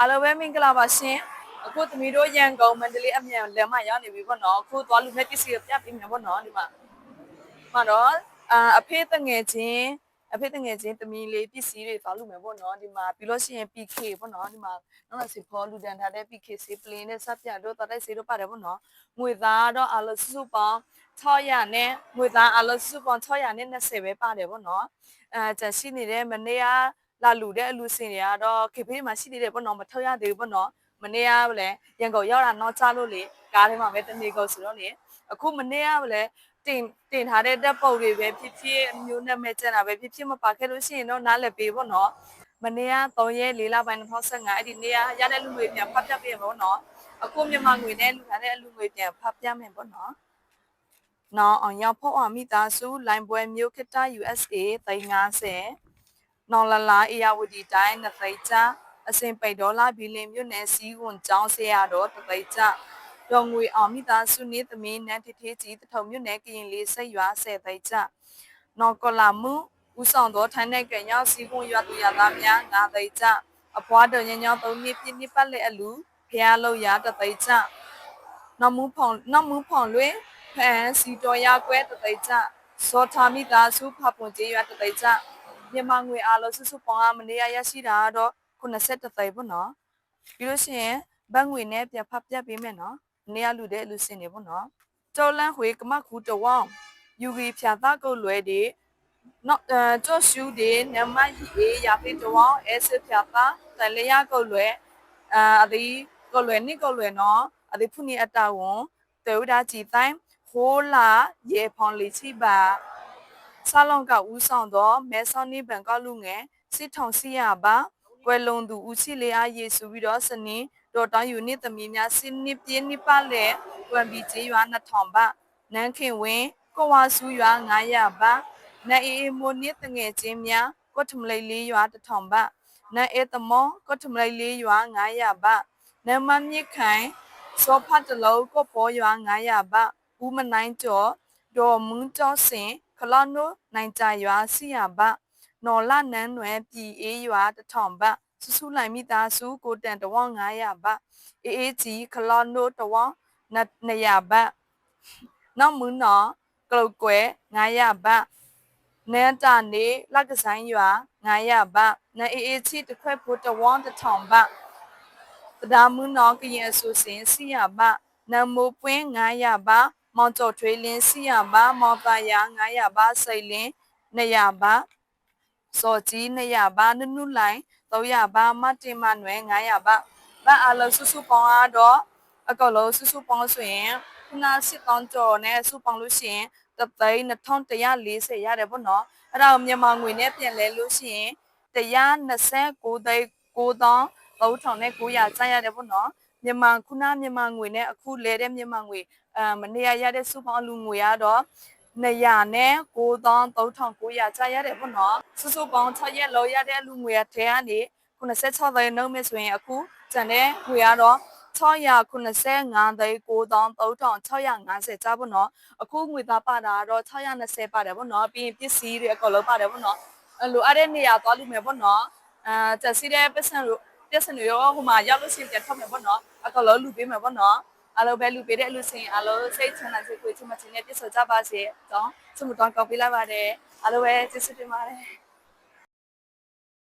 အားလုံးပဲမင်္ဂလာပါရှင်အခုသမီးတို့ရန်ကုန်မန္တလေးအမြန်လမ်းမရောက်နေပြီပေါ့နော်အခုသွားလူမဲ့ပစ္စည်းကိုပြပေးမယ်ပေါ့နော်ဒီမှာမှာတော့အာအဖေတငယ်ချင်းအဖေတငယ်ချင်းသမီးလေးပစ္စည်းတွေသွားလူမယ်ပေါ့နော်ဒီမှာပြီးလို့ရှိရင် PK ပေါ့နော်ဒီမှာနောက်တော့စီဖောလူတန်ထားတဲ့ PK စီပလင်းနဲ့စပ်ပြတို့တတိုက်စီတို့ပါတယ်ပေါ့နော်ငွေသားတော့အားလုံးစုစုပေါင်း600နဲ့ငွေသားအားလုံးစုစုပေါင်း600နဲ့20ပဲပါတယ်ပေါ့နော်အဲကျန်ရှိနေတဲ့မနေ့က လာလူတဲ့အလူစင်တွေကတော့ခေဖေးမှာရှိသေးတယ်ပေါ့နော်မထုတ်ရသေးဘူးပေါ့နော်မနေ့ကလည်းရန်ကုန်ရောက်တာတော့ချလို့လေကားထဲမှာပဲတနေကုန်ဆိုတော့လေအခုမနေ့ကလည်းတင်တင်ထားတဲ့တက်ပုတ်တွေပဲဖြစ်ဖြစ်အမျိုးနဲ့မဲ့ကျန်တာပဲဖြစ်ဖြစ်မပါခဲ့လို့ရှိရင်တော့နားလည်ပေးပေါ့နော်မနေ့က3ရက်4လပိုင်း2015အဲ့ဒီနေ့ကရတဲ့လူငွေပြန်ဖတ်ပြပေးပေါ့နော်အခုမြန်မာငွေနဲ့လူထားတဲ့အလူငွေပြန်ဖတ်ပြမယ်ပေါ့နော်နော်အောင်ရောက်ဖို့အမိသားစုလိုင်းပွဲမျိုးခတ USA 350 နော်လာလာအေယာဝတီတိုင်းနှစ်သိချအစင်ပိတ်ဒေါ်လာဘီလီမြို့နယ်စီးဝန်ကျောင်းဆရာတော်တသိချတော်ငွေအောင်မိသားစုနေသမီးနန်းထေထေကြီးတထုံမြို့နယ်ကရင်လေးစိတ်ရွာဆယ်သိချနော်ကလာမှုဦးဆောင်သောထိုင်းနိုင်ငံရောက်စီးဝန်ရွာသူရသားများငါသိချအဖွားတော်ညညောင်းသုံးနှစ်ပြည့်နှစ်ပတ်လည်အလူဖះလောက်ရတသိချနော်မူဖောင်နော်မူဖောင်လွင်ဖန်စီတော်ရကွဲတသိချစောထာမိသားစုဖပွန်ကျေးရွာတသိချ မြန်မာငွေအားလုံးစုစုပေါင်းအမနေ့ရရရှိတာတော့83သိန်းပေါ့နော်ပြီးလို့ရှိရင်ဘတ်ငွေနဲ့ပြဖတ်ပြပေးမယ်နော်နေရလူတဲ့လူစင်နေပေါ့နော်ကျော်လန်းခွေကမခူတဝောင်းယူဂီဖြာသားကုတ်လွဲဒီနော်အဲကျော်ရှူဒီနမကြီးရဖေးတဝောင်းအဲစစ်ဖြာသားတလျာကုတ်လွဲအာအဒီကုတ်လွဲနိကုတ်လွဲနော်အဒီဖုန်နီအတာဝန်တေဝဒါကြည်တိုင်းဟိုးလာရေဖောင်လီချိပါ ဆာလွန်ကဦးဆောင်သောမဲဆောင်းနီဘန်ကောက်လူငယ်စစ်ထောင်စီရပါကွယ်လွန်သူဦးချီလေးအားယေစုပြီးတော့စနင်းတော်တောင်းယူနစ်သမီးများစနစ်ပြင်းနိပါလေကွမ်ဘီကျေးရွာ2000ပါနန်းခင်ဝင်းကိုဝါစုရွာ900ပါနန်းအေးအေးမိုးနစ်တငယ်ချင်းများကွတ်ထမလိတ်လေးရွာ1000ပါနန်းအေးတမောကွတ်ထမလိတ်လေးရွာ900ပါနန်းမမြင့်ခိုင်စောဖတ်တလုံးကိုပေါ်ရွာ900ပါဦးမနိုင်ကျော်ဒေါ်မွန်းကျော်စင် ခလနိုနိုင်ကြရွာစီရပါနော်လနန်းနွယ်ပြည်အေးရွာ1000ပါစုစုလိုက်မိသားစုကိုတန်တဝေါ900ပါအေးအေးကြီးခလနိုတဝေါ200ပါနောက်မူနော်ကလုတ်ကွယ်900ပါနန်းတာနေလက်ကဆိုင်ရွာ900ပါနန်းအေးအေးချီတခွက်ဖို့တဝေါ1000ပါတဒါမူနော်ကရင်အဆူစင်စီရပါနမိုးပွင်း900ပါ မောင်ကျော်ထွေးလင်းစီရပါမောင်ပါယာ900ပါစိတ်လင်း200ပါစော်ကြီး200ပါနုနုလိုင်း300ပါမတင်မနွယ်900ပါဗတ်အားလုံးစုစုပေါင်းအားတော့အကောလုံးစုစုပေါင်းဆိုရင်ခုနစစ်တောင်းကျော်နဲ့စုပေါင်းလို့ရှိရင်တသိန်း2140ရတယ်ပေါ့နော်အဲ့ဒါကိုမြန်မာငွေနဲ့ပြန်လဲလို့ရှိရင်129သိန်း9000 3900ကျရတယ်ပေါ့နော် မြန်မာခုနမြန်မာငွေနဲ့အခုလဲတဲ့မြန်မာငွေအဲမနေ့ရရတဲ့စုပေါင်းလူငွေကတော့200နဲ့9300ကျရတယ်ပေါ့နော်စုစုပေါင်း6ရက်လောက်ရတဲ့လူငွေအထဲကနေ96သိန်းနှုတ်မယ်ဆိုရင်အခုကျန်တဲ့ငွေကတော့695သိန်း9350ကျပေါ့နော်အခုငွေသားပါတာကတော့620ပါတယ်ပေါ့နော်ပြီးရင်ပစ္စည်းတွေအကုန်လုံးပါတယ်ပေါ့နော်အဲ့လိုအဲ့တဲ့နေရာသွားလို့မယ်ပေါ့နော်အာတက်စီတဲ့ပတ်စံလို့ပြဿနာရောဟိုမှာရောက်လို့ရှိရင်ပြန်ထွက်မယ်ပေါ့နော် အကလုံးလူပေးမယ်ပေါ့နော်အားလုံးပဲလူပေးတဲ့လူစင်အားလုံးစိတ်ချမ်းသာစိတ်ကိုချမ်းသာခြင်းနဲ့ပြည့်စုံကြပါစေတော့ဆုမတောင်းကောင်းပေးလိုက်ပါတယ်အားလုံးပဲကျေးဇူးတင်ပါတယ်